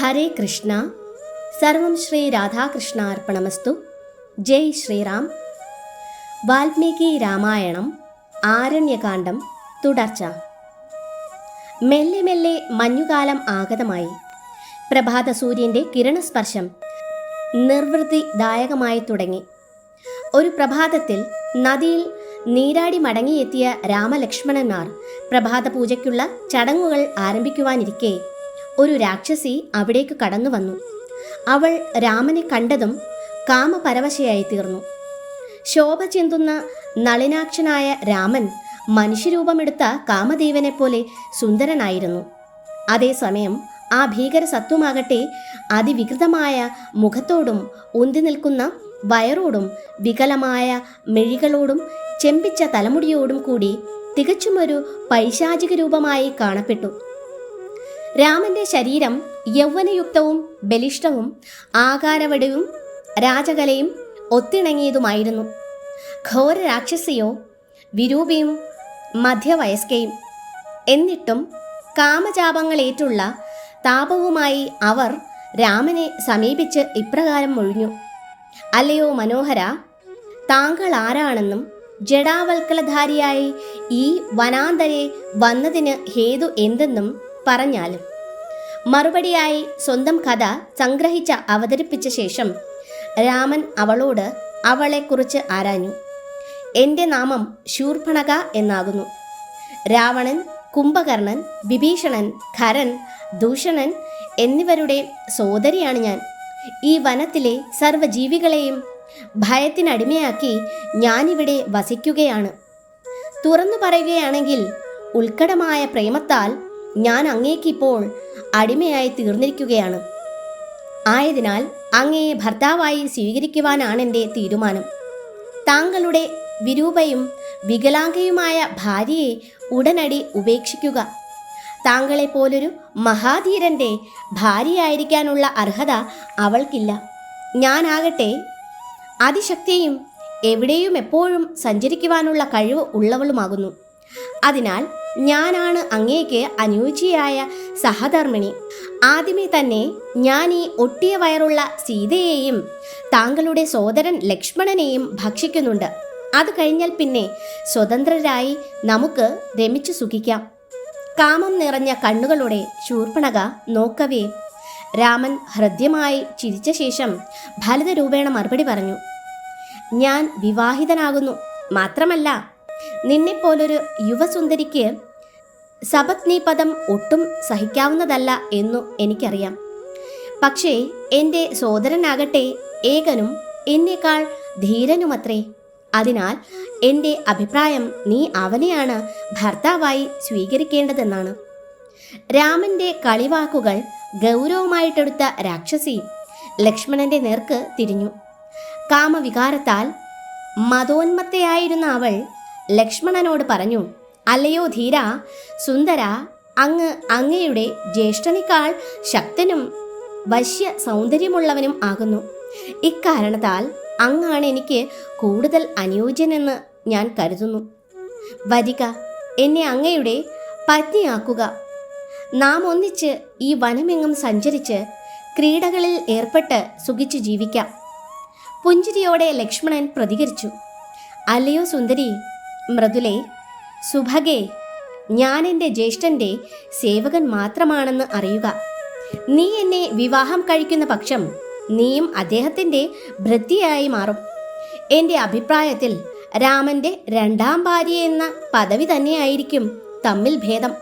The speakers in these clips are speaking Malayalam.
ഹരേ കൃഷ്ണ. സർവം ശ്രീ രാധാകൃഷ്ണ അർപ്പണമസ്തു ജയ് ശ്രീറാം. വാൽമീകി രാമായണം ആരണ്യകാന്ഡം തുടർച്ച. മെല്ലെ മെല്ലെ മഞ്ഞുകാലം ആഗതമായി. പ്രഭാത സൂര്യന്റെ കിരണസ്പർശം നിർവൃത്തിദായകമായി തുടങ്ങി. ഒരു പ്രഭാതത്തിൽ നദിയിൽ നീരാടി മടങ്ങിയെത്തിയ രാമലക്ഷ്മണന്മാർ പ്രഭാത പൂജയ്ക്കുള്ള ചടങ്ങുകൾ ആരംഭിക്കുവാനിരിക്കെ ഒരു രാക്ഷസി അവിടേക്ക് കടന്നു വന്നു. അവൾ രാമനെ കണ്ടതും കാമപരവശയായി തീർന്നു. ശോഭ ചിന്തുന്ന നളിനാക്ഷനായ രാമൻ മനുഷ്യരൂപമെടുത്ത കാമദേവനെ പോലെ സുന്ദരനായിരുന്നു. അതേസമയം ആ ഭീകര സത്വമാകട്ടെ അതിവികൃതമായ മുഖത്തോടും ഉന്തി നിൽക്കുന്ന വയറോടും വികലമായ മെഴികളോടും ചെമ്പിച്ച തലമുടിയോടും കൂടി തികച്ചുമൊരു പൈശാചിക രൂപമായി കാണപ്പെട്ടു. രാമന്റെ ശരീരം യൗവനയുക്തവും ബലിഷ്ഠവും ആകാരവടവും രാജകലയും ഒത്തിണങ്ങിയതുമായിരുന്നു. ഘോര രാക്ഷസിയോ വിരൂപിയും മധ്യവയസ്കയും. എന്നിട്ടും കാമചാപങ്ങളേറ്റുള്ള താപവുമായി അവർ രാമനെ സമീപിച്ച് ഇപ്രകാരം മൊഴിഞ്ഞു. അല്ലയോ മനോഹര താങ്കൾ ആരാണെന്നും ജഡാവൽക്കലധാരിയായി ഈ വനാന്തരെ വന്നതിന് ഹേതു എന്തെന്നും പറഞ്ഞാലും മറുപടിയായി സ്വന്തം കഥ സംഗ്രഹിച്ച അവതരിപ്പിച്ച ശേഷം രാമൻ അവളോട് അവളെക്കുറിച്ച് ആരാഞ്ഞു. എന്റെ നാമം ശൂർഭണക എന്നാകുന്നു. രാവണൻ കുംഭകർണൻ വിഭീഷണൻ ഖരൻ ദൂഷണൻ എന്നിവരുടെ സോദരിയാണ് ഞാൻ. ഈ വനത്തിലെ സർവജീവികളെയും ഭയത്തിനടിമയാക്കി ഞാനിവിടെ വസിക്കുകയാണ്. തുറന്നു പറയുകയാണെങ്കിൽ ഉത്കടമായ പ്രേമത്താൽ ഞാൻ അങ്ങേക്കിപ്പോൾ അടിമയായി തീർന്നിരിക്കുകയാണ്. ആയതിനാൽ അങ്ങയെ ഭർത്താവായി സ്വീകരിക്കുവാനാണ് എന്റെ തീരുമാനം. താങ്കളുടെ വിരൂപയും വികലാംഗയുമായ ഭാര്യയെ ഉടനടി ഉപേക്ഷിക്കുക. താങ്കളെ പോലൊരു മഹാധീരന്റെ ഭാര്യയായിരിക്കാനുള്ള അർഹത അവൾക്കില്ല. ഞാനാകട്ടെ അതിശക്തിയും എവിടെയും എപ്പോഴും സഞ്ചരിക്കുവാനുള്ള കഴിവ് ഉള്ളവളുമാകുന്നു. അതിനാൽ ഞാനാണ് അങ്ങേക്ക് അനുയോജ്യയായ സഹധർമ്മിണി. ആദ്യമേ തന്നെ ഞാൻ ഈ ഒട്ടിയ വയറുള്ള സീതയെയും താങ്കളുടെ സോദരൻ ലക്ഷ്മണനെയും ഭക്ഷിക്കുന്നുണ്ട്. അത് കഴിഞ്ഞാൽ പിന്നെ സ്വതന്ത്രരായി നമുക്ക് രമിച്ചു സുഖിക്കാം. കാമം നിറഞ്ഞ കണ്ണുകളോടെ ശൂർപ്പണക നോക്കവേ. രാമൻ ഹൃദ്യമായി ചിരിച്ച ശേഷം ഫലിതരൂപേണ മറുപടി പറഞ്ഞു. ഞാൻ വിവാഹിതനാകുന്നു. മാത്രമല്ല നിന്നെപ്പോലൊരു യുവസുന്ദരിക്ക് സപത്നീപദം ഒട്ടും സഹിക്കാവുന്നതല്ല എന്നു എനിക്കറിയാം. പക്ഷേ എന്റെ സോദരനാകട്ടെ ഏകനും എന്നേക്കാൾ ധീരനുമത്രേ. അതിനാൽ എന്റെ അഭിപ്രായം നീ അവനെയാണ് ഭർത്താവായി സ്വീകരിക്കേണ്ടതെന്നാണ്. രാമന്റെ കളിവാക്കുകൾ ഗൗരവമായിട്ടെടുത്ത രാക്ഷസി ലക്ഷ്മണന്റെ നേർക്ക് തിരിഞ്ഞു. കാമവികാരത്താൽ മതോന്മത്തയായിരുന്ന അവൾ ലക്ഷ്മണനോട് പറഞ്ഞു അല്ലയോ ധീര സുന്ദര അങ്ങ് അങ്ങയുടെ ജ്യേഷ്ഠനേക്കാൾ ശക്തനും വശ്യ സൗന്ദര്യമുള്ളവനും ആകുന്നു. ഇക്കാരണത്താൽ അങ്ങാണ് എനിക്ക് കൂടുതൽ അനുയോജ്യനെന്ന് ഞാൻ കരുതുന്നു. വരിക എന്നെ അങ്ങയുടെ പത്നിയാക്കുക. നാം ഒന്നിച്ച് ഈ വനമെങ്ങും സഞ്ചരിച്ച് ക്രീഡകളിൽ ഏർപ്പെട്ട് സുഖിച്ച് ജീവിക്കാം. പുഞ്ചിരിയോടെ ലക്ഷ്മണൻ പ്രതികരിച്ചു. അല്ലയോ സുന്ദരി മൃദുലേ സുഭഗേ ഞാൻ എന്റെ ജ്യേഷ്ഠന്റെ സേവകൻ മാത്രമാണെന്ന് അറിയുക. നീ എന്നെ വിവാഹം കഴിക്കുന്ന പക്ഷം നീയും അദ്ദേഹത്തിന്റെ ഭൃത്യയായി മാറും. എന്റെ അഭിപ്രായത്തിൽ രാമന്റെ രണ്ടാം ഭാര്യ എന്ന പദവി തന്നെയായിരിക്കും തമ്മിൽ ഭേദം.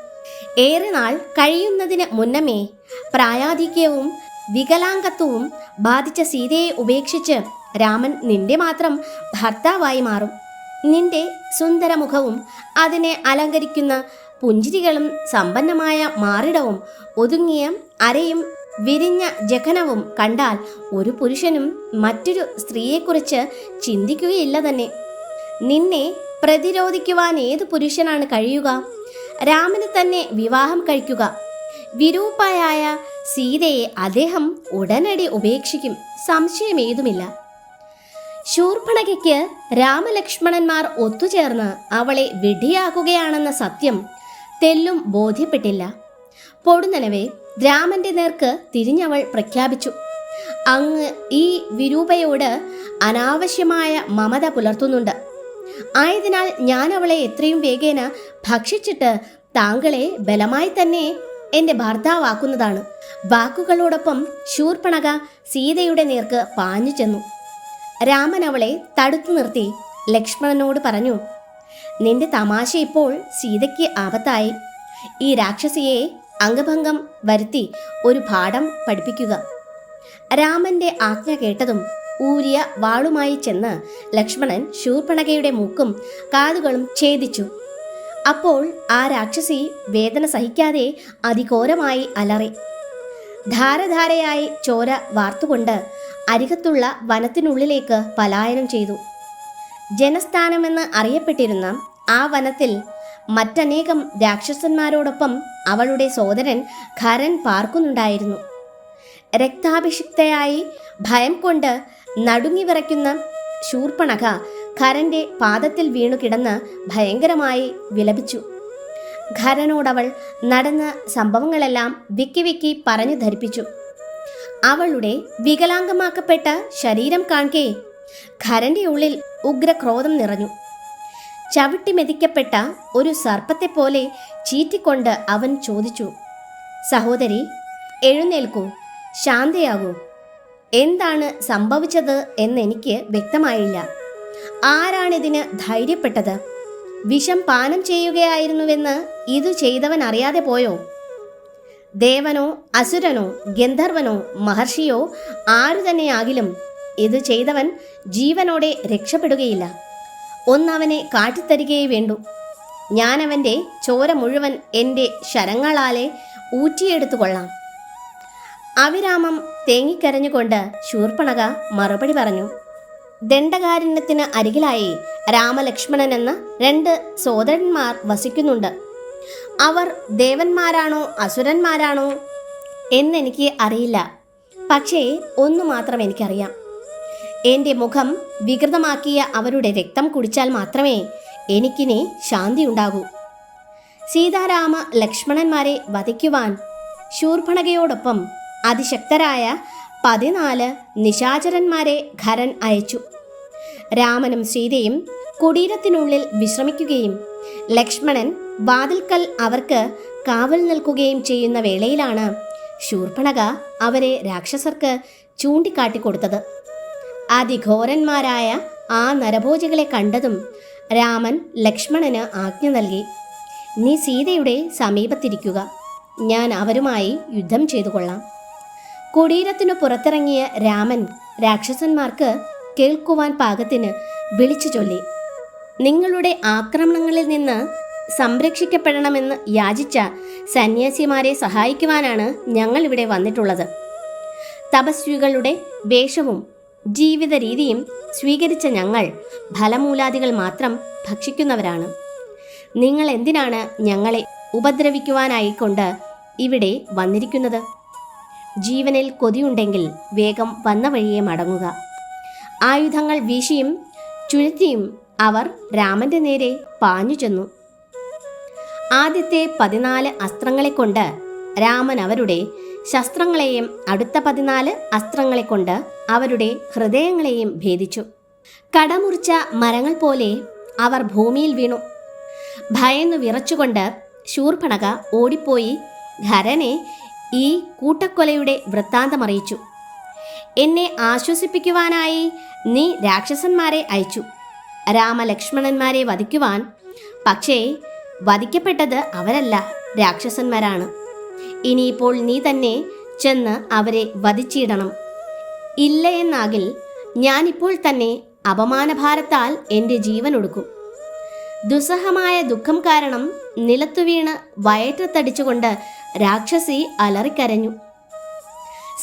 ഏറെ നാൾ കഴിയുന്നതിന് മുന്നമേ പ്രായാധിക്യവും വികലാംഗത്വവും ബാധിച്ച സീതയെ ഉപേക്ഷിച്ച് രാമൻ നിന്റെ മാത്രം ഭർത്താവായി മാറും. നിന്റെ സുന്ദരമുഖവും അതിനെ അലങ്കരിക്കുന്ന പുഞ്ചിരികളും സമ്പന്നമായ മാറിടവും ഒതുങ്ങിയ അരയും വിരിഞ്ഞ ജഖനവും കണ്ടാൽ ഒരു പുരുഷനും മറ്റൊരു സ്ത്രീയെക്കുറിച്ച് ചിന്തിക്കുകയില്ല തന്നെ. നിന്നെ പ്രതിരോധിക്കുവാൻ ഏത് പുരുഷനാണ് കഴിയുക? രാമന് തന്നെ വിവാഹം കഴിക്കുക. വിരൂപായായ സീതയെ അദ്ദേഹം ഉടനടി ഉപേക്ഷിക്കും. സംശയമേതുമില്ല. ശൂർഭണകയ്ക്ക് രാമലക്ഷ്മണന്മാർ ഒത്തുചേർന്ന് അവളെ വിധിയാക്കുകയാണെന്ന സത്യം തെല്ലും ബോധ്യപ്പെട്ടില്ല. പൊടുന്നനവേ രാമന്റെ നേർക്ക് തിരിഞ്ഞവൾ പ്രഖ്യാപിച്ചു. അങ്ങ് ഈ വിരൂപയോട് അനാവശ്യമായ മമത പുലർത്തുന്നുണ്ട്. ആയതിനാൽ ഞാൻ അവളെ എത്രയും വേഗേന ഭക്ഷിച്ചിട്ട് താങ്കളെ ബലമായി തന്നെ എന്റെ ഭർത്താവാക്കുന്നതാണ്. വാക്കുകളോടൊപ്പം ശൂർപ്പണക സീതയുടെ നേർക്ക് പാഞ്ഞു ചെന്നു രാമൻ അവളെ തടുത്തു നിർത്തി ലക്ഷ്മണനോട് പറഞ്ഞു നിന്റെ തമാശ ഇപ്പോൾ സീതയ്ക്ക് ആപത്തായി. ഈ രാക്ഷസിയെ അംഗഭംഗം വരുത്തി ഒരു പാഠം പഠിപ്പിക്കുക. രാമന്റെ ആജ്ഞ കേട്ടതും ഊരിയ വാളുമായി ചെന്ന് ലക്ഷ്മണൻ ശൂർപ്പണകയുടെ മൂക്കും കാതുകളും ഛേദിച്ചു. അപ്പോൾ ആ രാക്ഷസി വേദന സഹിക്കാതെ അതിഘോരമായി അലറി. ധാരധാരയായി ചോര വാർത്തുകൊണ്ട് അരികത്തുള്ള വനത്തിനുള്ളിലേക്ക് പലായനം ചെയ്തു. ജനസ്ഥാനമെന്ന് അറിയപ്പെട്ടിരുന്ന ആ വനത്തിൽ മറ്റനേകം രാക്ഷസന്മാരോടൊപ്പം അവളുടെ സോദരൻ ഖരൻ പാർക്കുന്നുണ്ടായിരുന്നു. രക്താഭിഷിക്തയായി ഭയം കൊണ്ട് നടുങ്ങി വിറയ്ക്കുന്ന ശൂർപ്പണക ഖരന്റെ പാദത്തിൽ വീണു കിടന്ന് ഭയങ്കരമായി വിലപിച്ചു. ഖരനോടവൾ നടന്ന സംഭവങ്ങളെല്ലാം വിക്കി വിക്കി പറഞ്ഞു ധരിപ്പിച്ചു. അവളുടെ വികലാംഗമാക്കപ്പെട്ട ശരീരം കാൺകെ ഖരന്റെ ഉള്ളിൽ ഉഗ്രക്രോധം നിറഞ്ഞു. ചവിട്ടി മെതിക്കപ്പെട്ട ഒരു സർപ്പത്തെപ്പോലെ ചീറ്റിക്കൊണ്ട് അവൻ ചോദിച്ചു സഹോദരി എഴുന്നേൽക്കൂ ശാന്തയാകൂ. എന്താണ് സംഭവിച്ചത് എന്നെനിക്ക് വ്യക്തമായില്ല. ആരാണിതിന് ധൈര്യപ്പെട്ടത്? വിഷം പാനം ചെയ്യുകയായിരുന്നുവെന്ന് ഇതു ചെയ്തവൻ അറിയാതെ പോയോ? ദേവനോ അസുരനോ ഗന്ധർവനോ മഹർഷിയോ ആരു തന്നെയാകിലും ഇത് ചെയ്തവൻ ജീവനോടെ രക്ഷപ്പെടുകയില്ല. ഒന്നവനെ കാട്ടിത്തരികയേ വേണ്ടു. ഞാനവന്റെ ചോര മുഴുവൻ എന്റെ ശരങ്ങളാലെ ഊറ്റിയെടുത്തു കൊള്ളാം. അവിരാമം തേങ്ങിക്കരഞ്ഞുകൊണ്ട് ശൂർപ്പണക മറുപടി പറഞ്ഞു. ദണ്ഡകാരണ്യത്തിന് അരികിലായി രാമലക്ഷ്മണൻ എന്ന രണ്ട് സോദരന്മാർ വസിക്കുന്നുണ്ട്. അവർ ദേവന്മാരാണോ അസുരന്മാരാണോ എന്നെനിക്ക് അറിയില്ല. പക്ഷേ ഒന്നു മാത്രം എനിക്കറിയാം. എന്റെ മുഖം വികൃതമാക്കിയ അവരുടെ രക്തം കുടിച്ചാൽ മാത്രമേ എനിക്കിനി ശാന്തി ഉണ്ടാകൂ സീതാരാമ ലക്ഷ്മണന്മാരെ വധിക്കുവാൻ ശൂർഭണകയോടൊപ്പം അതിശക്തരായ പതിനാല് നിശാചരന്മാരെ ഖരൻ അയച്ചു. രാമനും സീതയും കുടീരത്തിനുള്ളിൽ വിശ്രമിക്കുകയും ലക്ഷ്മണൻ വാതിൽക്കൽ അവർക്ക് കാവൽ നിൽക്കുകയും ചെയ്യുന്ന വേളയിലാണ് ശൂർപ്പണക അവരെ രാക്ഷസർക്ക് ചൂണ്ടിക്കാട്ടിക്കൊടുത്തത്. അതിഘോരന്മാരായ ആ നരഭോജികളെ കണ്ടതും രാമൻ ലക്ഷ്മണന് ആജ്ഞ നൽകി നീ സീതയുടെ സമീപത്തിരിക്കുക. ഞാൻ അവരുമായി യുദ്ധം ചെയ്തു കൊള്ളാം കുടീരത്തിനു പുറത്തിറങ്ങിയ രാമൻ രാക്ഷസന്മാർക്ക് കേൾക്കുവാൻ പാകത്തിന് വിളിച്ചു ചൊല്ലി. നിങ്ങളുടെ ആക്രമണങ്ങളിൽ നിന്ന് സംരക്ഷിക്കപ്പെടണമെന്ന് യാചിച്ച സന്യാസിമാരെ സഹായിക്കുവാനാണ് ഞങ്ങൾ ഇവിടെ വന്നിട്ടുള്ളത്. തപസ്വികളുടെ വേഷവും ജീവിത രീതിയും സ്വീകരിച്ച ഞങ്ങൾ ഫലമൂലാദികൾ മാത്രം ഭക്ഷിക്കുന്നവരാണ്. നിങ്ങൾ എന്തിനാണ് ഞങ്ങളെ ഉപദ്രവിക്കുവാനായിക്കൊണ്ട് ഇവിടെ വന്നിരിക്കുന്നത്? ജീവനിൽ കൊതിയുണ്ടെങ്കിൽ വേഗം വന്ന വഴിയെ മടങ്ങുക. ആയുധങ്ങൾ വീശിയും ചുഴത്തിയും അവർ രാമന്റെ നേരെ പാഞ്ഞു ചെന്നു. ആദ്യത്തെ പതിനാല് അസ്ത്രങ്ങളെ കൊണ്ട് രാമൻ അവരുടെ ശസ്ത്രങ്ങളെയും അടുത്ത പതിനാല് അസ്ത്രങ്ങളെ കൊണ്ട് അവരുടെ ഹൃദയങ്ങളെയും ഭേദിച്ചു. കടമുറിച്ച മരങ്ങൾ പോലെ അവർ ഭൂമിയിൽ വീണു. ഭയന്നു വിറച്ചുകൊണ്ട് ശൂർഭണക ഓടിപ്പോയി ഖരനെ ഈ കൂട്ടക്കൊലയുടെ വൃത്താന്തമറിയിച്ചു എന്നെ ആശ്വസിപ്പിക്കുവാനായി നീ രാക്ഷസന്മാരെ അയച്ചു. രാമലക്ഷ്മണന്മാരെ വധിക്കുവാൻ പക്ഷേ വധിക്കപ്പെട്ടത് അവരല്ല രാക്ഷസന്മാരാണ്. ഇനിയിപ്പോൾ നീ തന്നെ ചെന്ന് അവരെ വധിച്ചിടണം. ഇല്ല എന്നാകിൽ ഞാനിപ്പോൾ തന്നെ അപമാനഭാരത്താൽ എന്റെ ജീവൻ ഒടുക്കും. ദുസ്സഹമായ ദുഃഖം കാരണം നിലത്തുവീണ് വയറ്റത്തടിച്ചുകൊണ്ട് രാക്ഷസി അലറിക്കരഞ്ഞു.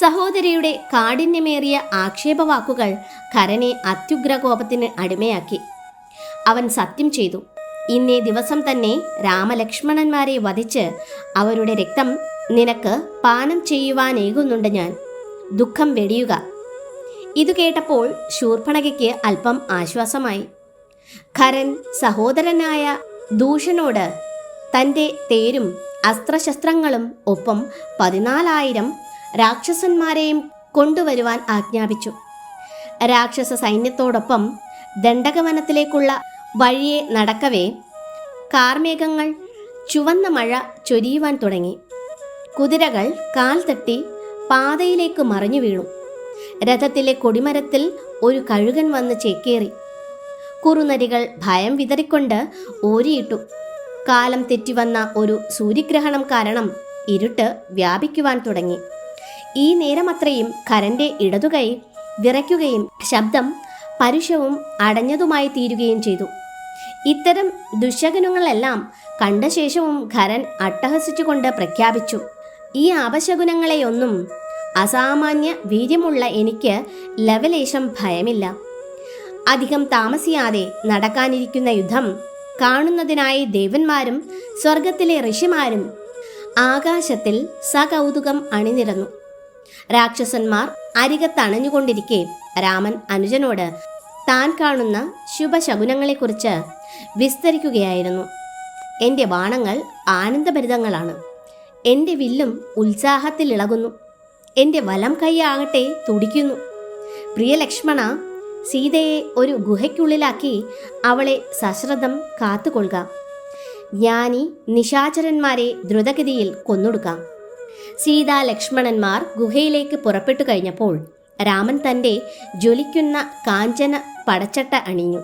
സഹോദരിയുടെ കാഠിന്യമേറിയ ആക്ഷേപവാക്കുകൾ കരനെ അത്യുഗ്രകോപത്തിന് അടിമയാക്കി. അവൻ സത്യം ചെയ്തു. ഇന്നേ ദിവസം തന്നെ രാമലക്ഷ്മണന്മാരെ വധിച്ച് അവരുടെ രക്തം നിനക്ക് പാനം ചെയ്യുവാനേകുന്നുണ്ട് ഞാൻ. ദുഃഖം വെടിയുക. ഇതു കേട്ടപ്പോൾ ശൂർഭണകയ്ക്ക് അല്പം ആശ്വാസമായി. ഖരൻ സഹോദരനായ ദൂഷനോട് തന്റെ തേരും അസ്ത്രശസ്ത്രങ്ങളും ഒപ്പം പതിനാലായിരം രാക്ഷസന്മാരെയും കൊണ്ടുവരുവാൻ ആജ്ഞാപിച്ചു. രാക്ഷസ സൈന്യത്തോടൊപ്പം ദണ്ഡകവനത്തിലേക്കുള്ള വഴിയെ നടക്കവേ കാർമേഘങ്ങൾ ചുവന്ന മഴ ചൊരിയുവാൻ തുടങ്ങി. കുതിരകൾ കാൽ തട്ടി പാതയിലേക്ക് മറിഞ്ഞു വീണു. രഥത്തിലെ കൊടിമരത്തിൽ ഒരു കഴുകൻ വന്ന് ചേക്കേറി. കുറുനരികൾ ഭയം വിതറിക്കൊണ്ട് ഓരിയിട്ടു. കാലം തെറ്റിവന്ന ഒരു സൂര്യഗ്രഹണം കാരണം ഇരുട്ട് വ്യാപിക്കുവാൻ തുടങ്ങി. ഈ നേരമത്രയും കരന്റെ ഇടതുകൈ വിറയ്ക്കുകയും ശബ്ദം പരുഷവും അടഞ്ഞതുമായി തീരുകയും ചെയ്തു. ഇത്തരം ദുശകുനങ്ങളെല്ലാം കണ്ട ശേഷവും ഖരൻ അട്ടഹസിച്ചുകൊണ്ട് പ്രഖ്യാപിച്ചു ഈ അപശകുനങ്ങളെയൊന്നും അസാമാന്യ വീര്യമുള്ള എനിക്ക് ലവലേശം ഭയമില്ല. അധികം താമസിയാതെ നടക്കാനിരിക്കുന്ന യുദ്ധം കാണുന്നതിനായി ദേവന്മാരും സ്വർഗത്തിലെ ഋഷിമാരും ആകാശത്തിൽ സകൗതുകം അണിനിരന്നു. രാക്ഷസന്മാർ അരികത്തണഞ്ഞുകൊണ്ടിരിക്കെ രാമൻ അനുജനോട് താൻ കാണുന്ന ശുഭശകുനങ്ങളെക്കുറിച്ച് വിസ്തരിക്കുകയായിരുന്നു. എന്റെ ബാണങ്ങൾ ആനന്ദഭരിതങ്ങളാണ്. എന്റെ വില്ലും ഉത്സാഹത്തിലിളകുന്നു. എന്റെ വലം കൈയാകട്ടെ തുടിക്കുന്നു. പ്രിയ ലക്ഷ്മണ സീതയെ ഒരു ഗുഹയ്ക്കുള്ളിലാക്കി അവളെ സശ്രദ്ധം കാത്തുകൊള്ളുക. ജ്ഞാനി നിശാചരന്മാരെ ദ്രുതഗതിയിൽ കൊന്നൊടുക്കാം. സീതാ ലക്ഷ്മണന്മാർ ഗുഹയിലേക്ക് പുറപ്പെട്ടു കഴിഞ്ഞപ്പോൾ രാമൻ തന്റെ ജ്വലിക്കുന്ന കാഞ്ചന പടച്ചട്ട അണിഞ്ഞു.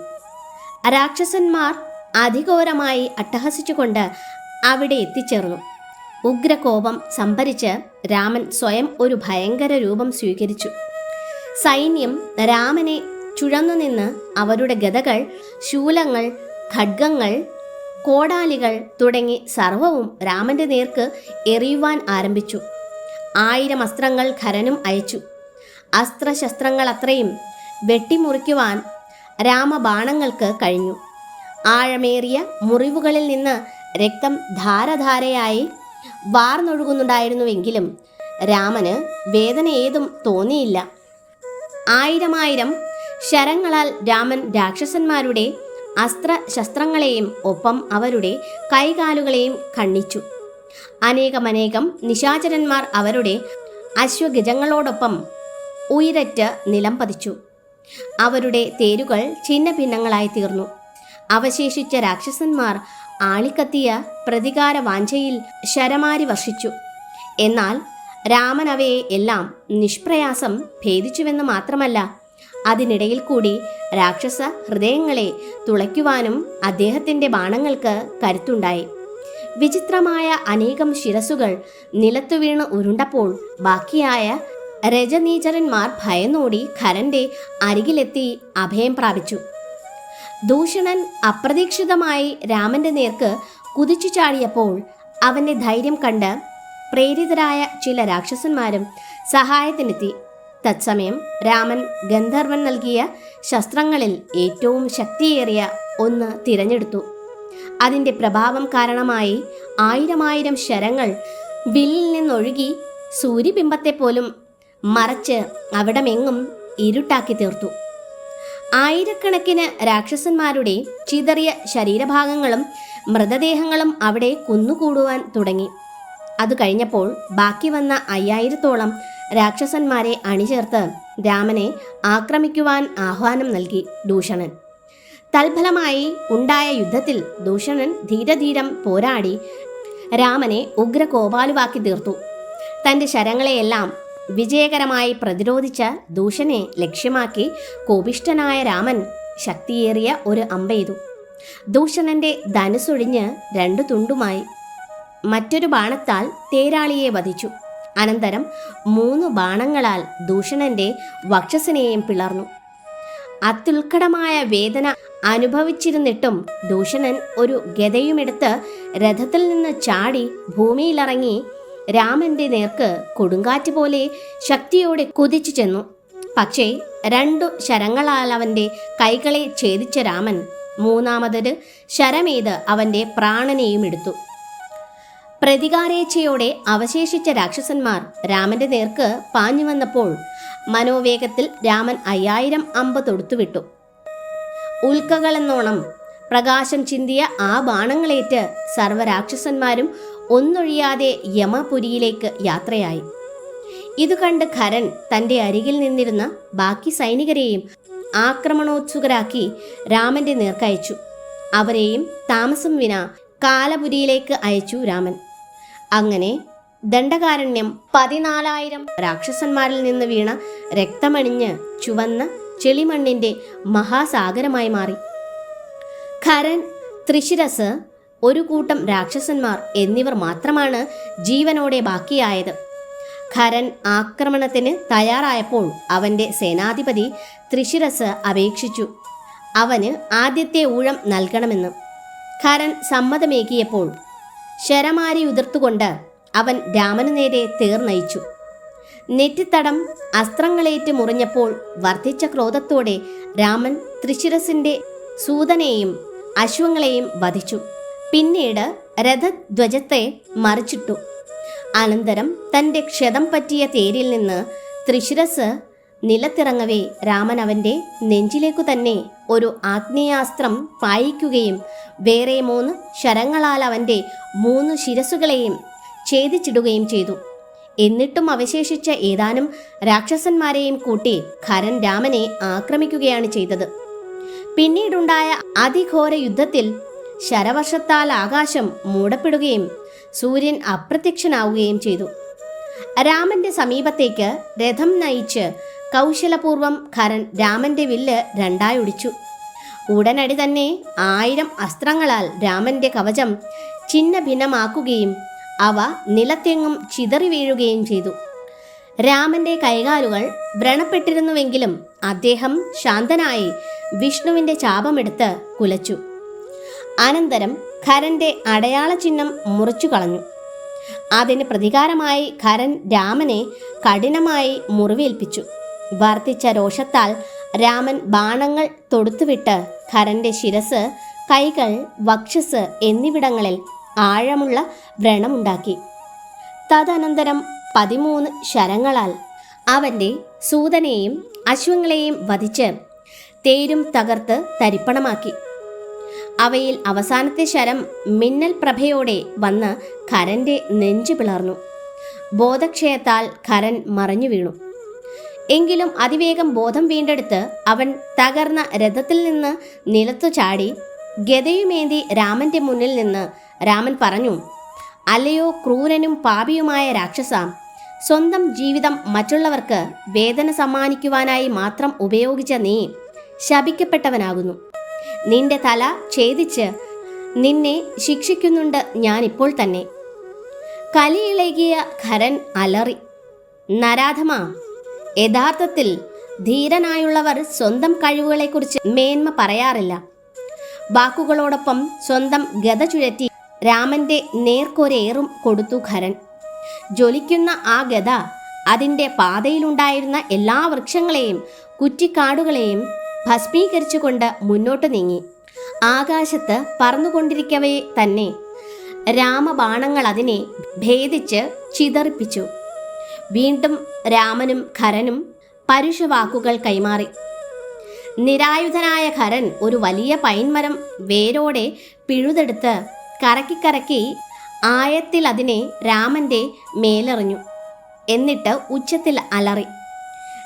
രാക്ഷസന്മാർ അധികോരമായി അട്ടഹസിച്ചുകൊണ്ട് അവിടെ എത്തിച്ചേർന്നു. ഉഗ്രകോപം സംഭരിച്ച് രാമൻ സ്വയം ഒരു ഭയങ്കര രൂപം സ്വീകരിച്ചു. സൈന്യം രാമനെ ചുഴന്നുനിന്ന് അവരുടെ ഗതകൾ ശൂലങ്ങൾ ഖഡ്ഗങ്ങൾ കോടാലികൾ തുടങ്ങി സർവവും രാമന്റെ നേർക്ക് എറിയുവാൻ ആരംഭിച്ചു. ആയിരം അസ്ത്രങ്ങൾ ഖരനും അയച്ചു. അസ്ത്രശസ്ത്രങ്ങൾ അത്രയും വെട്ടിമുറിക്കുവാൻ രാമബാണങ്ങൾക്ക് കഴിഞ്ഞു. ആഴമേറിയ മുറിവുകളിൽ നിന്ന് രക്തം ധാരധാരയായി വാർന്നൊഴുകുന്നുണ്ടായിരുന്നുവെങ്കിലും രാമന് വേദന ഏതും തോന്നിയില്ല. ആയിരമായിരം ശരങ്ങളാൽ രാമൻ രാക്ഷസന്മാരുടെ അസ്ത്രശസ്ത്രങ്ങളെയും ഒപ്പം അവരുടെ കൈകാലുകളെയും ഖണ്ഡിച്ചു. അനേകമനേകം നിശാചരന്മാർ അവരുടെ അശ്വഗജങ്ങളോടൊപ്പം ഉയരറ്റ് നിലം പതിച്ചു. അവരുടെ തേരുകൾ ഛിന്ന ഭിന്നങ്ങളായി തീർന്നു. അവശേഷിച്ച രാക്ഷസന്മാർ ആളിക്കത്തിയ പ്രതികാര വാഞ്ചയിൽ ശരമാരി വർഷിച്ചു. എന്നാൽ രാമൻ അവയെ എല്ലാം നിഷ്പ്രയാസം ഭേദിച്ചുവെന്ന് മാത്രമല്ല അതിനിടയിൽ കൂടി രാക്ഷസ ഹൃദയങ്ങളെ തുളയ്ക്കുവാനും അദ്ദേഹത്തിന്റെ ബാണങ്ങൾക്ക് കരുത്തുണ്ടായി. വിചിത്രമായ അനേകം ശിരസുകൾ നിലത്തു വീണ് ഉരുണ്ടപ്പോൾ ബാക്കിയായ രജനീചരന്മാർ ഭയന്നോടി ഖരന്റെ അരികിലെത്തി അഭയം പ്രാപിച്ചു. ദൂഷണൻ അപ്രതീക്ഷിതമായി രാമന്റെ നേർക്ക് കുതിച്ചു ചാടിയപ്പോൾ അവന്റെ ധൈര്യം കണ്ട് പ്രേരിതരായ ചില രാക്ഷസന്മാരും സഹായത്തിനെത്തി. തത്സമയം രാമൻ ഗന്ധർവൻ നൽകിയ ശസ്ത്രങ്ങളിൽ ഏറ്റവും ശക്തിയേറിയ ഒന്ന് തിരഞ്ഞെടുത്തു. അതിന്റെ പ്രഭാവം കാരണമായി ആയിരമായിരം ശരങ്ങൾ വില്ലിൽ നിന്നൊഴുകി സൂര്യബിംബത്തെ പോലും മറച്ച് അവിടമെങ്ങും ഇരുട്ടാക്കി തീർത്തു. ആയിരക്കണക്കിന് രാക്ഷസന്മാരുടെ ചിതറിയ ശരീരഭാഗങ്ങളും മൃതദേഹങ്ങളും അവിടെ കുന്നുകൂടുവാൻ തുടങ്ങി. അത് കഴിഞ്ഞപ്പോൾ ബാക്കി വന്ന അയ്യായിരത്തോളം രാക്ഷസന്മാരെ അണിചേർത്ത് രാമനെ ആക്രമിക്കുവാൻ ആഹ്വാനം നൽകി ദൂഷണൻ. തൽഫലമായി ഉണ്ടായ യുദ്ധത്തിൽ ദൂഷണൻ ധീരധീരം പോരാടി രാമനെ ഉഗ്രകോപാലുവാക്കി തീർത്തു. തന്റെ ശരങ്ങളെയെല്ലാം വിജയകരമായി പ്രതിരോധിച്ച ദൂഷനെ ലക്ഷ്യമാക്കി കോപിഷ്ഠനായ രാമൻ ശക്തിയേറിയ ഒരു അമ്പെയ്തു ദൂഷണന്റെ ധനുസൊഴിഞ്ഞ് രണ്ടു തുണ്ടുമായി മറ്റൊരു ബാണത്താൽ തേരാളിയെ വധിച്ചു. അനന്തരം മൂന്ന് ബാണങ്ങളാൽ ദൂഷണന്റെ വക്ഷസിനെയും പിളർന്നു. അത്യുൽക്കടമായ വേദന അനുഭവിച്ചിരുന്നിട്ടും ദൂഷണൻ ഒരു ഗതയുമെടുത്ത് രഥത്തിൽ നിന്ന് ചാടി ഭൂമിയിലിറങ്ങി രാമന്റെ നേർക്ക് കൊടുങ്കാറ്റ് പോലെ ശക്തിയോടെ കുതിച്ചു ചെന്നു. പക്ഷേ രണ്ടു ശരങ്ങളാൽ അവന്റെ കൈകളെ ഛേദിച്ച രാമൻ മൂന്നാമതൊരു ശരമേത് അവന്റെ പ്രാണനെയും എടുത്തു പ്രതികാരേച്ഛയോടെ അവശേഷിച്ച രാക്ഷസന്മാർ രാമന്റെ നേർക്ക് പാഞ്ഞു വന്നപ്പോൾ മനോവേഗത്തിൽ രാമൻ അയ്യായിരം അമ്പ തൊടുത്തുവിട്ടു. ഉൽക്കകളെന്നോണം പ്രകാശം ചിന്തിയ ആ ബാണങ്ങളേറ്റ് സർവരാക്ഷസന്മാരും ഒന്നൊഴിയാതെ യമപുരിയിലേക്ക് യാത്രയായി. ഇത് കണ്ട് ഖരൻ തന്റെ അരികിൽ നിന്നിരുന്ന ബാക്കി സൈനികരെയും ആക്രമണോത്സുകരാക്കി രാമന്റെ നേർക്കയച്ചു. അവരെയും താമസം വിന കാലപുരിയിലേക്ക് അയച്ചു രാമൻ. അങ്ങനെ ദണ്ഡകാരണ്യം പതിനാലായിരം രാക്ഷസന്മാരിൽ നിന്ന് വീണ രക്തമണിഞ്ഞ് ചുവന്ന ചെളിമണ്ണിന്റെ മഹാസാഗരമായി മാറി. ഖരൻ ത്രിശിരസ് ഒരു കൂട്ടം രാക്ഷസന്മാർ എന്നിവർ മാത്രമാണ് ജീവനോടെ ബാക്കിയായത്. ഖരൻ ആക്രമണത്തിന് തയ്യാറായപ്പോൾ അവന്റെ സേനാധിപതി ത്രിശിരസ് അപേക്ഷിച്ചു. അവന് ആദ്യത്തെ ഊഴം നൽകണമെന്ന്. ഖരൻ സമ്മതമേകിയപ്പോൾ ശരമാരി ഉതിർത്തുകൊണ്ട് അവൻ രാമനു നേരെ തേർ നയിച്ചു. നെറ്റിത്തടം അസ്ത്രങ്ങളേറ്റ് മുറിഞ്ഞപ്പോൾ വർദ്ധിച്ച ക്രോധത്തോടെ രാമൻ ത്രിശിരസിന്റെ സൂതനെയും അശ്വങ്ങളെയും വധിച്ചു. പിന്നീട് രഥധ്വജത്തെ മറിച്ചിട്ടു. അനന്തരം തന്റെ ക്ഷതം പറ്റിയ തേരിൽ നിന്ന് ത്രിശിരസ് നിലത്തിറങ്ങവേ. രാമൻ അവന്റെ നെഞ്ചിലേക്കു തന്നെ ഒരു ആഗ്നേയാസ്ത്രം പായിക്കുകയും വേറെ മൂന്ന് ശരങ്ങളാൽ അവന്റെ മൂന്ന് ശിരസുകളെയും ഛേദിച്ചിടുകയും ചെയ്തു. എന്നിട്ടും അവശേഷിച്ച ഏതാനും രാക്ഷസന്മാരെയും കൂട്ടി ഖരൻ രാമനെ ആക്രമിക്കുകയാണ് ചെയ്തത്. പിന്നീടുണ്ടായ അതിഘോര യുദ്ധത്തിൽ ശരവർഷത്താൽ ആകാശം മൂടപ്പെടുകയും സൂര്യൻ അപ്രത്യക്ഷനാവുകയും ചെയ്തു. രാമന്റെ സമീപത്തേക്ക് രഥം നയിച്ച് കൗശലപൂർവം ഖരൻ രാമന്റെ വില്ല് രണ്ടായൊടിച്ചു ഉടനടി തന്നെ ആയിരം അസ്ത്രങ്ങളാൽ രാമന്റെ കവചം ചിന്ന ഭിന്നമാക്കുകയും അവ നിലത്തെങ്ങും ചിതറി വീഴുകയും ചെയ്തു. രാമന്റെ കൈകാലുകൾ വ്രണപ്പെട്ടിരുന്നുവെങ്കിലും അദ്ദേഹം ശാന്തനായി വിഷ്ണുവിന്റെ ചാപമെടുത്ത് കുലച്ചു. അനന്തരം ഖരന്റെ അടയാള ചിഹ്നം മുറിച്ചു കളഞ്ഞു. അതിന് പ്രതികാരമായി ഖരൻ രാമനെ കഠിനമായി മുറിവേൽപ്പിച്ചു. വർദ്ധിച്ച രോഷത്താൽ രാമൻ ബാണങ്ങൾ തൊടുത്തുവിട്ട് ഖരന്റെ ശിരസ് കൈകൾ വക്ഷസ് എന്നിവിടങ്ങളിൽ ആഴമുള്ള വ്രണമുണ്ടാക്കി. തദനന്തരം പതിമൂന്ന് ശരങ്ങളാൽ അവന്റെ സൂതനെയും അശ്വങ്ങളെയും വധിച്ച് തേരും തകർത്ത് തരിപ്പണമാക്കി. അവയിൽ അവസാനത്തെ ശരം മിന്നൽ പ്രഭയോടെ വന്ന് ഖരന്റെ നെഞ്ചു പിളർന്നു. ബോധക്ഷയത്താൽ ഖരൻ മറഞ്ഞു വീണു എങ്കിലും അതിവേഗം ബോധം വീണ്ടെടുത്ത് അവൻ തകർന്ന രഥത്തിൽ നിന്ന് നിലത്തു ചാടി ഗതയുമേന്തി രാമന്റെ മുന്നിൽ നിന്ന് രാമൻ പറഞ്ഞു അല്ലയോ ക്രൂരനും പാപിയുമായ രാക്ഷസ സ്വന്തം ജീവിതം മറ്റുള്ളവർക്ക് വേദന സമ്മാനിക്കുവാനായി മാത്രം ഉപയോഗിച്ച നീ ശപിക്കപ്പെട്ടവനാകുന്നു. നിന്റെ തല ഛേദിച്ച് നിന്നെ ശിക്ഷിക്കുന്നുണ്ട് ഞാനിപ്പോൾ തന്നെ. കലിയിളകിയ ഖരൻ അലറി നരാധമ യഥാർത്ഥത്തിൽ ധീരനായുള്ളവർ സ്വന്തം കഴിവുകളെക്കുറിച്ച് മേന്മ പറയാറില്ല. വാക്കുകളോടൊപ്പം സ്വന്തം ഗത ചുഴറ്റി രാമന്റെ നേർക്കൊരേറും കൊടുത്തു ഖരൻ. ജ്വലിക്കുന്ന ആ ഗത അതിന്റെ പാതയിലുണ്ടായിരുന്ന എല്ലാ വൃക്ഷങ്ങളെയും കുറ്റിക്കാടുകളെയും ഭസ്മീകരിച്ചുകൊണ്ട് മുന്നോട്ട് നീങ്ങി. ആകാശത്ത് പറന്നുകൊണ്ടിരിക്കവേ തന്നെ രാമബാണങ്ങൾ അതിനെ ഭേദിച്ച് ചിതറിപ്പിച്ചു. വീണ്ടും രാമനും ഖരനും പരുഷവാക്കുകൾ കൈമാറി. നിരായുധനായ ഖരൻ ഒരു വലിയ പൈൻമരം വേരോടെ പിഴുതെടുത്ത് കറക്കി കറക്കി ആയത്തിൽ അതിനെ രാമന്റെ മേലെറിഞ്ഞു. എന്നിട്ട് ഉച്ചത്തിൽ അലറി.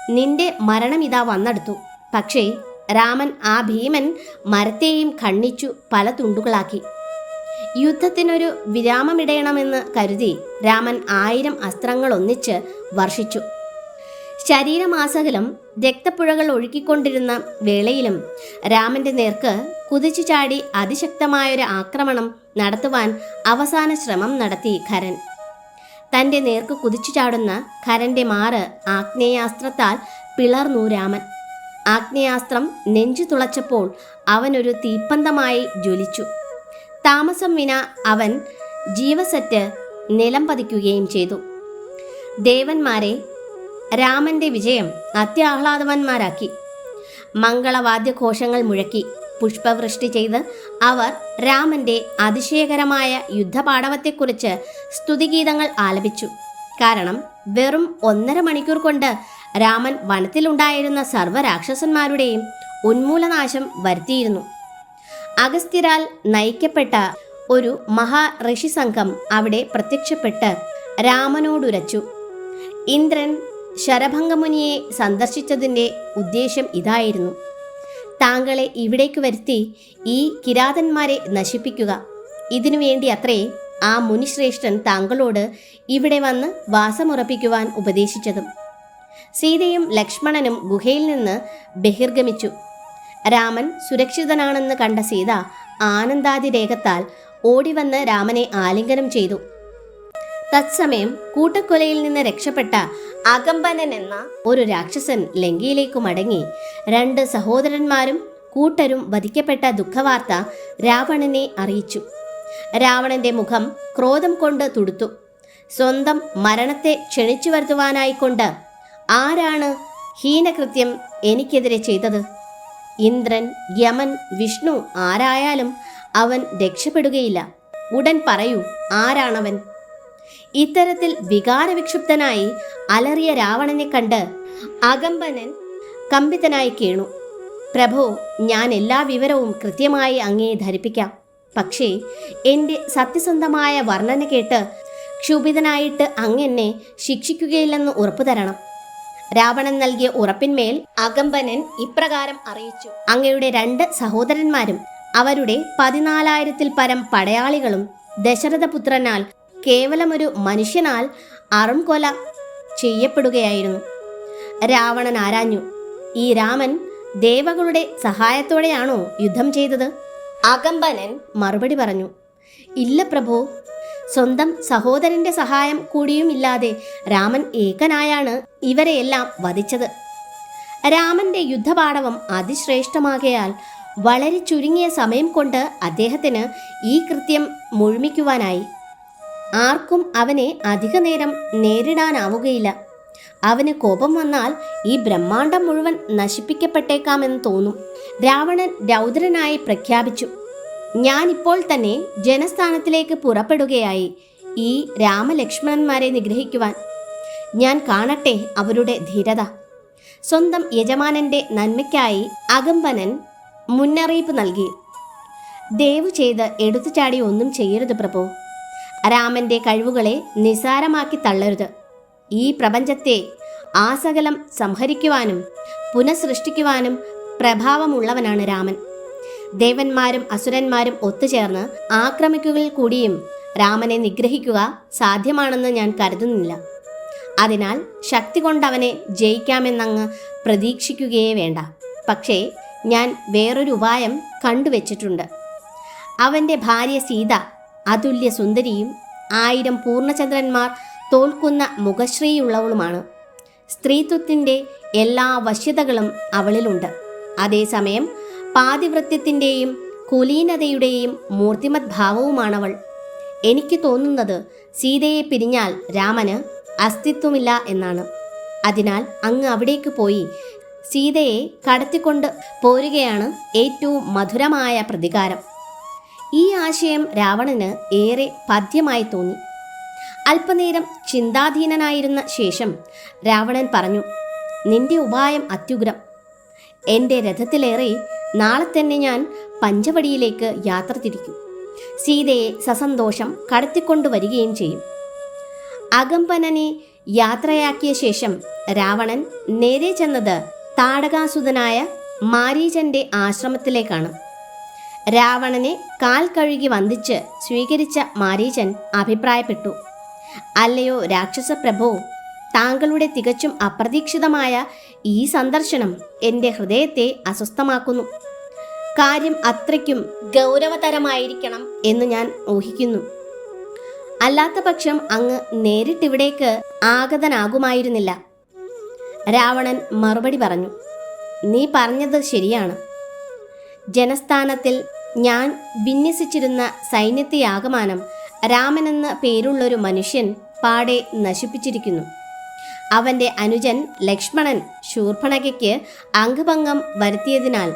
നിന്റെ മരണം ഇതാ വന്നെടുത്തു. പക്ഷേ രാമൻ ആ ഭീമൻ മരത്തെയും ഖണ്ണിച്ചു പല തുണ്ടുകളാക്കി. യുദ്ധത്തിനൊരു വിരാമമിടയണമെന്ന് കരുതി രാമൻ ആയിരം അസ്ത്രങ്ങൾ ഒന്നിച്ച് വർഷിച്ചു. ശരീരമാസകലം രക്തപ്പുഴകൾ ഒഴുകിക്കൊണ്ടിരുന്ന വേളയിലും രാമന്റെ നേർക്ക് കുതിച്ചു ചാടി അതിശക്തമായൊരു ആക്രമണം നടത്തുവാൻ അവസാന ശ്രമം നടത്തി ഖരൻ. തന്റെ നേർക്ക് കുതിച്ചു ചാടുന്ന ഖരന്റെ മാറ് ആഗ്നേയാസ്ത്രത്താൽ പിളർന്നു രാമൻ. ആഗ്നേയാസ്ത്രം നെഞ്ചു തുളച്ചപ്പോൾ അവനൊരു തീപ്പന്തമായി ജ്വലിച്ചു. താമസം വിന അവൻ ജീവസറ്റ് നിലം പതിക്കുകയും ചെയ്തു. ദേവന്മാരെ രാമന്റെ വിജയം അത്യാഹ്ലാദവന്മാരാക്കി. മംഗളവാദ്യഘോഷങ്ങൾ മുഴക്കി പുഷ്പവൃഷ്ടി ചെയ്ത് അവർ രാമന്റെ അതിശയകരമായ യുദ്ധപാടവത്തെക്കുറിച്ച് സ്തുതിഗീതങ്ങൾ ആലപിച്ചു. കാരണം വെറും ഒന്നര മണിക്കൂർ കൊണ്ട് രാമൻ വനത്തിലുണ്ടായിരുന്ന സർവരാക്ഷസന്മാരുടെയും ഉന്മൂലനാശം വരുത്തിയിരുന്നു. അഗസ്ത്യരാൽ നയിക്കപ്പെട്ട ഒരു മഹാ ഋഷി സംഘം അവിടെ പ്രത്യക്ഷപ്പെട്ട് രാമനോടുരച്ചു. ഇന്ദ്രൻ ശരഭംഗമുനിയെ സന്ദർശിച്ചതിന്റെ ഉദ്ദേശം ഇതായിരുന്നു. താങ്കളെ ഇവിടേക്ക് വരുത്തി ഈ കിരാതന്മാരെ നശിപ്പിക്കുക. ഇതിനു വേണ്ടി അത്രേ ആ മുനിശ്രേഷ്ഠൻ താങ്കളോട് ഇവിടെ വന്ന് വാസമുറപ്പിക്കുവാൻ ഉപദേശിച്ചതും. സീതയും ലക്ഷ്മണനും ഗുഹയിൽ നിന്ന് ബഹിർഗമിച്ചു. രാമൻ സുരക്ഷിതനാണെന്ന് കണ്ട സീത ആനന്ദാതിരേഖത്താൽ ഓടിവന്ന് രാമനെ ആലിംഗനം ചെയ്തു. തത്സമയം കൂട്ടക്കൊലയിൽ നിന്ന് രക്ഷപ്പെട്ട അകമ്പനൻ എന്ന ഒരു രാക്ഷസൻ ലങ്കയിലേക്ക് മടങ്ങി. രണ്ട് സഹോദരന്മാരും കൂട്ടരും വധിക്കപ്പെട്ട ദുഃഖവാർത്ത രാവണനെ അറിയിച്ചു. രാവണന്റെ മുഖം ക്രോധം കൊണ്ട് തുടുത്തു. സ്വന്തം മരണത്തെ ക്ഷണിച്ചു വരുത്തുവാനായിക്കൊണ്ട് ആരാണ് ഹീനകൃത്യം എനിക്കെതിരെ ചെയ്തത്? ഇന്ദ്രൻ യമൻ വിഷ്ണു ആരായാലും അവൻ രക്ഷപ്പെടുകയില്ല. ഉടൻ പറയൂ ആരാണവൻ? ഇത്തരത്തിൽ വികാരവിക്ഷുബ്ധനായി അലറിയ രാവണനെ കണ്ട് അകമ്പനൻ കമ്പിതനായി കേണു. പ്രഭോ ഞാൻ എല്ലാ വിവരവും കൃത്യമായി അങ്ങേ ധരിപ്പിക്കാം. പക്ഷേ എന്റെ സത്യസന്ധമായ വർണന കേട്ട് ക്ഷുഭിതനായിട്ട് അങ്ങെന്നെ ശിക്ഷിക്കുകയില്ലെന്ന് ഉറപ്പു തരണം രാവണൻ നൽകിയ ഉറപ്പിന്മേൽ അകമ്പനൻ ഇപ്രകാരം അറിയിച്ചു. അങ്ങയുടെ രണ്ട് സഹോദരന്മാരും അവരുടെ പതിനാലായിരത്തിൽ പരം പടയാളികളും ദശരഥപുത്രനാൽ കേവലമൊരു മനുഷ്യനാൽ അറുംകൊല ചെയ്യപ്പെടുകയായിരുന്നു. രാവണൻ ആരാഞ്ഞു? ഈ രാമൻ ദേവകളുടെ സഹായത്തോടെയാണോ യുദ്ധം ചെയ്തത്? അകമ്പനൻ മറുപടി പറഞ്ഞു ഇല്ല പ്രഭു സ്വന്തം സഹോദരന്റെ സഹായം കൂടിയുമില്ലാതെ രാമൻ ഏകനായാണ് ഇവരെയെല്ലാം വധിച്ചത്. രാമന്റെ യുദ്ധപാടവം അതിശ്രേഷ്ഠമാകയാൽ വളരെ ചുരുങ്ങിയ സമയം കൊണ്ട് അദ്ദേഹത്തിന് ഈ കൃത്യം മുഴുമിക്കുവാനായി. ആർക്കും അവനെ അധിക നേരം നേരിടാനാവുകയില്ല. അവന് കോപം വന്നാൽ ഈ ബ്രഹ്മാണ്ടം മുഴുവൻ നശിപ്പിക്കപ്പെട്ടേക്കാമെന്ന് തോന്നും. രാവണൻ രൗദ്രനായി പ്രഖ്യാപിച്ചു. ഞാനിപ്പോൾ തന്നെ ജനസ്ഥാനത്തിലേക്ക് പുറപ്പെടുകയായി. ഈ രാമലക്ഷ്മണന്മാരെ നിഗ്രഹിക്കുവാൻ ഞാൻ കാണട്ടെ അവരുടെ ധീരത. സ്വന്തം യജമാനന്റെ നന്മയ്ക്കായി അകമ്പനൻ മുന്നറിയിപ്പ് നൽകി. ദയവ് ചെയ്ത് എടുത്തുചാടി ഒന്നും ചെയ്യരുത് പ്രഭു. രാമന്റെ കഴിവുകളെ നിസാരമാക്കി തള്ളരുത്. ഈ പ്രപഞ്ചത്തെ ആസകലം സംഹരിക്കുവാനും പുനഃസൃഷ്ടിക്കുവാനും പ്രഭാവമുള്ളവനാണ് രാമൻ. ദേവന്മാരും അസുരന്മാരും ഒത്തുചേർന്ന് ആക്രമിക്കുകയിൽ കൂടിയും രാമനെ നിഗ്രഹിക്കുക സാധ്യമാണെന്ന് ഞാൻ കരുതുന്നില്ല. അതിനാൽ ശക്തി കൊണ്ടവനെ ജയിക്കാമെന്നങ്ങ് പ്രതീക്ഷിക്കുകയേ വേണ്ട. പക്ഷേ ഞാൻ വേറൊരു ഉപായം കണ്ടുവച്ചിട്ടുണ്ട്. അവന്റെ ഭാര്യ സീത അതുല്യ സുന്ദരിയും ആയിരം പൂർണചന്ദ്രന്മാർ തോൽക്കുന്ന മുഖശ്രീയുള്ളവളുമാണ്. സ്ത്രീത്വത്തിന്റെ എല്ലാ വശ്യതകളും അവളിലുണ്ട്. അതേസമയം പാതിവൃത്യത്തിന്റെയും കുലീനതയുടെയും മൂർത്തിമത് ഭാവവുമാണവൾ എനിക്ക് തോന്നുന്നത് സീതയെ പിരിഞ്ഞാൽ രാമന് അസ്തിത്വമില്ല എന്നാണ്. അതിനാൽ അങ്ങ് അവിടേക്ക് പോയി സീതയെ കടത്തിക്കൊണ്ട് പോരുകയാണ് ഏറ്റവും മധുരമായ പ്രതികാരം. ഈ ആശയം രാവണന് ഏറെ പദ്യമായി തോന്നി. അല്പനേരം ചിന്താധീനനായിരുന്ന ശേഷം രാവണൻ പറഞ്ഞു നിന്റെ ഉപായം അത്യുഗ്രം. എന്റെ രഥത്തിലേറി നാളെ തന്നെ ഞാൻ പഞ്ചവടിയിലേക്ക് യാത്ര തിരിക്കും. സീതയെ സസന്തോഷം കടത്തിക്കൊണ്ടുവരികയും ചെയ്യും. അകമ്പനനെ യാത്രയാക്കിയ ശേഷം രാവണൻ നേരെ ചെന്നത് താടകാസുതനായ മാരീചന്റെ ആശ്രമത്തിലേക്കാണ്. രാവണനെ കാൽ കഴുകി വന്ദിച്ച് സ്വീകരിച്ച മാരീചൻ അഭിപ്രായപ്പെട്ടു. അല്ലയോ രാക്ഷസ പ്രഭോ താങ്കളുടെ തികച്ചും അപ്രതീക്ഷിതമായ ഈ സന്ദർശനം എന്റെ ഹൃദയത്തെ അസ്വസ്ഥമാക്കുന്നു. കാര്യം അത്രയ്ക്കും ഗൗരവതരമായിരിക്കണം എന്ന് ഞാൻ ഊഹിക്കുന്നു. അല്ലാത്ത പക്ഷം അങ്ങ് നേരിട്ടിവിടേക്ക് ആഗതനാകുമായിരുന്നില്ല. രാവണൻ മറുപടി പറഞ്ഞു നീ പറഞ്ഞത് ശരിയാണ്. ജനസ്ഥാനത്തിൽ ഞാൻ വിന്യസിച്ചിരുന്ന സൈന്യത്തെയാകമാനം രാമനെന്ന പേരുള്ളൊരു മനുഷ്യൻ പാടെ നശിപ്പിച്ചിരിക്കുന്നു. അവന്റെ അനുജൻ ലക്ഷ്മണൻ ശൂർഭണകയ്ക്ക് അംഗഭംഗം വരുത്തിയതിനാൽ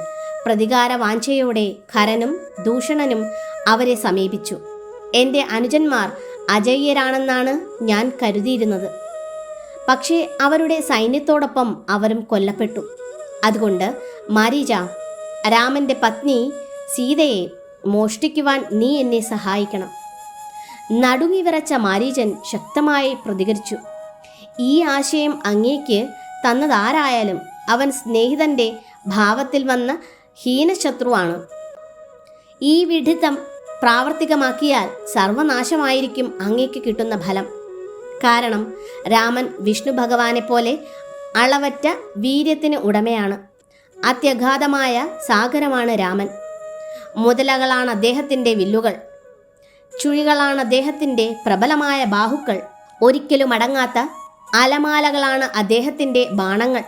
പ്രതികാര വാഞ്ചയോടെ ഖരനും ദൂഷണനും അവരെ സമീപിച്ചു. എന്റെ അനുജന്മാർ അജയ്യരാണെന്നാണ് ഞാൻ കരുതിയിരുന്നത്. പക്ഷേ അവരുടെ സൈന്യത്തോടൊപ്പം അവരും കൊല്ലപ്പെട്ടു. അതുകൊണ്ട് മാരീജ രാമന്റെ പത്നി സീതയെ മോഷ്ടിക്കുവാൻ നീ എന്നെ സഹായിക്കണം നടുങ്ങി വിറച്ച മാരീജൻ ശക്തമായി പ്രതികരിച്ചു. ഈ ആശയം അങ്ങേക്ക് തന്നതാരായാലും അവൻ സ്നേഹിതന്റെ ഭാവത്തിൽ വന്ന ഹീനശത്രുവാണ്. ഈ വിഡിത്തം പ്രാവർത്തികമാക്കിയാൽ സർവനാശമായിരിക്കും അങ്ങേക്ക് കിട്ടുന്ന ഫലം. കാരണം രാമൻ വിഷ്ണു ഭഗവാനെ പോലെ അളവറ്റ വീര്യത്തിന് ഉടമയാണ്. അത്യഗാധമായ സാഗരമാണ് രാമൻ. മുതലകളാണ് അദ്ദേഹത്തിന്റെ വില്ലുകൾ. ചുഴികളാണ് അദ്ദേഹത്തിന്റെ പ്രബലമായ ബാഹുക്കൾ. ഒരിക്കലും അടങ്ങാത്ത അലമാലകളാണ് അദ്ദേഹത്തിന്റെ ബാണങ്ങൾ.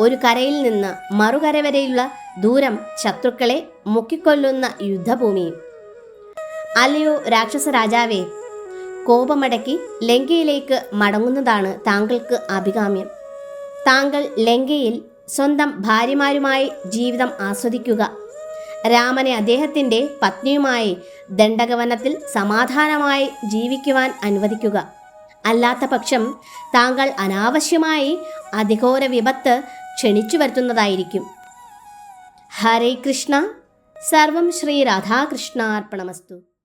ഒരു കരയിൽ നിന്ന് മറുകര വരെയുള്ള ദൂരം ശത്രുക്കളെ മുക്കിക്കൊല്ലുന്ന യുദ്ധഭൂമിയും. അല്ലയോ രാക്ഷസ രാജാവേ കോപമടക്കി ലങ്കയിലേക്ക് മടങ്ങുന്നതാണ് താങ്കൾക്ക് അഭികാമ്യം. താങ്കൾ ലങ്കയിൽ സ്വന്തം ഭാര്യമാരുമായി ജീവിതം ആസ്വദിക്കുക. രാമനെ അദ്ദേഹത്തിന്റെ പത്നിയുമായി ദണ്ഡകവനത്തിൽ സമാധാനമായി ജീവിക്കുവാൻ അനുവദിക്കുക. അല്ലാത്ത പക്ഷം താങ്കൾ അനാവശ്യമായി അധികോര വിപത്ത് ക്ഷണിച്ചു വരുത്തുന്നതായിരിക്കും. ഹരേ കൃഷ്ണ. സർവം ശ്രീ രാധാകൃഷ്ണാർപ്പണമസ്തു.